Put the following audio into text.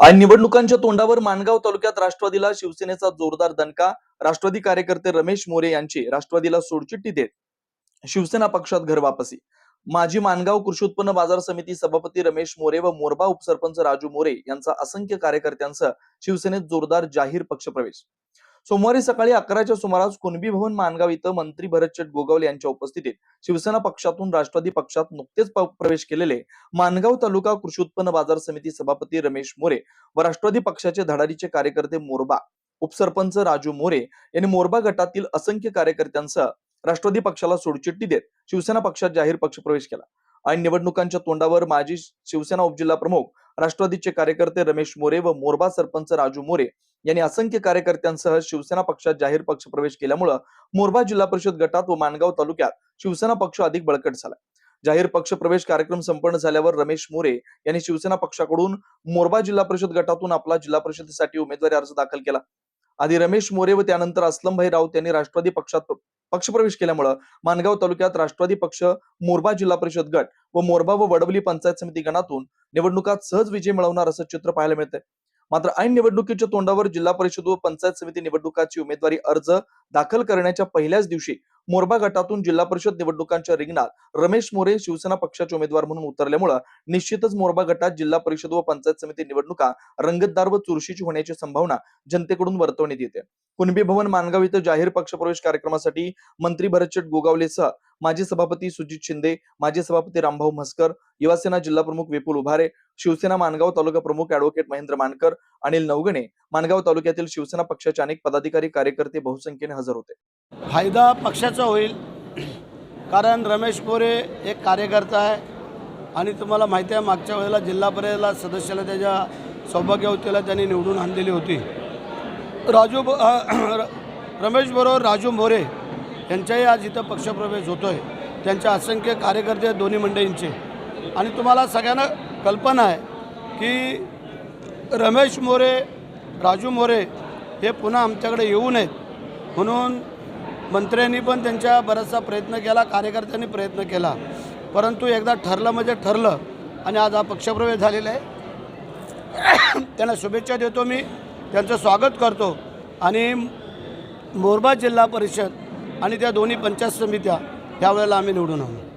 आणि निवडणुकांच्या तोंडावर माणगाव तालुक्यात राष्ट्रवादीला शिवसेनेचा जोरदार दणका राष्ट्रवादी कार्यकर्ते रमेश मोरे यांची राष्ट्रवादीला सोडचिठ्ठी देत शिवसेना पक्षात घर वापसी. माजी माणगाव कृषी उत्पन्न बाजार समिती सभापती रमेश मोरे व मोरबा उपसरपंच राजू मोरे यांचा असंख्य कार्यकर्त्यांसह शिवसेनेत जोरदार जाहीर पक्षप्रवेश. सोमवारी सकाळी अकराच्या सुमारास कुणबी भवन मानगाव इथं मंत्री भरतचट गोगावले यांच्या उपस्थितीत शिवसेना पक्षातून राष्ट्रवादी पक्षात नुकतेच प्रवेश केलेले माणगाव तालुका कृषी उत्पन्न बाजार समिती सभापती रमेश मोरे व राष्ट्रवादी पक्षाचे धडाडीचे कार्यकर्ते मोरबा उपसरपंच राजू मोरे यांनी मोरबा गटातील असंख्य कार्यकर्त्यांसह राष्ट्रवादी पक्षाला सोडचिट्टी देत शिवसेना पक्षात जाहीर पक्षप्रवेश केला. आणि निवडणुकांच्या तोंडावर माजी शिवसेना उपजिल्हा प्रमुख राष्ट्रवादीचे कार्यकर्ते रमेश मोरे व मोरबा सरपंच राजू मोरे यांनी असंख्य कार्यकर्त्यांसह शिवसेना पक्षात जाहीर पक्ष प्रवेश केल्यामुळे मोरबा जिल्हा परिषद गटात व माणगाव तालुक्यात शिवसेना पक्ष अधिक बळकट झाला. जाहीर पक्ष प्रवेश कार्यक्रम संपन्न झाल्यावर रमेश मोरे यांनी शिवसेना पक्षाकडून मोरबा जिल्हा परिषद गटातून आपला जिल्हा परिषदेसाठी उमेदवारी अर्ज दाखल केला. आधी रमेश मोरे व त्यानंतर असलमभाई राऊत यांनी राष्ट्रवादी पक्षात पक्षप्रवेश केल्यामुळं माणगाव तालुक्यात राष्ट्रवादी पक्ष मोरबा जिल्हा परिषद गट व मोरबा व वडवली पंचायत समिती गणातून निवडणुकात सहज विजय मिळवणार असं चित्र पाहायला मिळतंय. मात्र ऐन निवडणुकीच्या तोंडावर जिल्हा परिषद व पंचायत समिती निवडणुकाची उमेदवारी अर्ज दाखल करण्याच्या पहिल्याच दिवशी मोरबा गटातून जिल्हा परिषद निवडणुकांच्या रिंगणात रमेश मोरे शिवसेना पक्षाचे उमेदवार म्हणून उतरल्यामुळे निश्चितच मोरबा गटात जिल्हा परिषद व पंचायत समिती निवडणुका रंगतदार व चुरशीची होण्याची संभावना जनतेकडून वर्तवण्यात येते. कुणबी भवन मानगाव इथं जाहीर पक्षप्रवेश कार्यक्रमासाठी मंत्री भरतचट गोगावलेसह माजी सभापती सुजित शिंदे माजी सभापती रामभाऊ म्हसकर युवासेना जिल्हा प्रमुख विपुल उभारे शिवसेना मानगाव तालुका प्रमुख ऍडव्होकेट महेंद्र मानकर अनिल नवगणे माणगाव तालुक्यातील शिवसेना पक्षाचे अनेक पदाधिकारी कार्यकर्ते बहुसंख्येने हजर होते. फायदा पक्षाचा होईल कारण रमेश मोरे एक कार्यकर्ता आहे. आणि तुम्हाला माहिती आहे मागच्या वेळेला जिल्हा परिषदेला सदस्याला त्याच्या सौभाग्यवतीला त्यांनी निवडून आणलेली होती. राजू ब- र- रमेश बरोबर राजू मोरे यांच्याही आज इथं पक्षप्रवेश होतो आहे त्यांच्या असंख्य कार्यकर्ते आहेत दोन्ही मंडळींचे. आणि तुम्हाला सगळ्यांना कल्पना आहे की रमेश मोरे राजू मोरे हे पुन्हा आमच्याकडे येऊ नयेत म्हणून मंत्र्यांनी पण त्यांच्या बराचसा प्रयत्न केला कार्यकर्त्यांनी प्रयत्न केला. परंतु एकदा ठरलं म्हणजे ठरलं आणि आज हा पक्षप्रवेश झालेला आहे. त्यांना शुभेच्छा देतो मी. त्यांचं स्वागत करतो. आणि मोरबा जिल्हा परिषद आणि त्या दोन्ही पंचायत समित्या त्यावेळेला आम्ही निवडून आहोत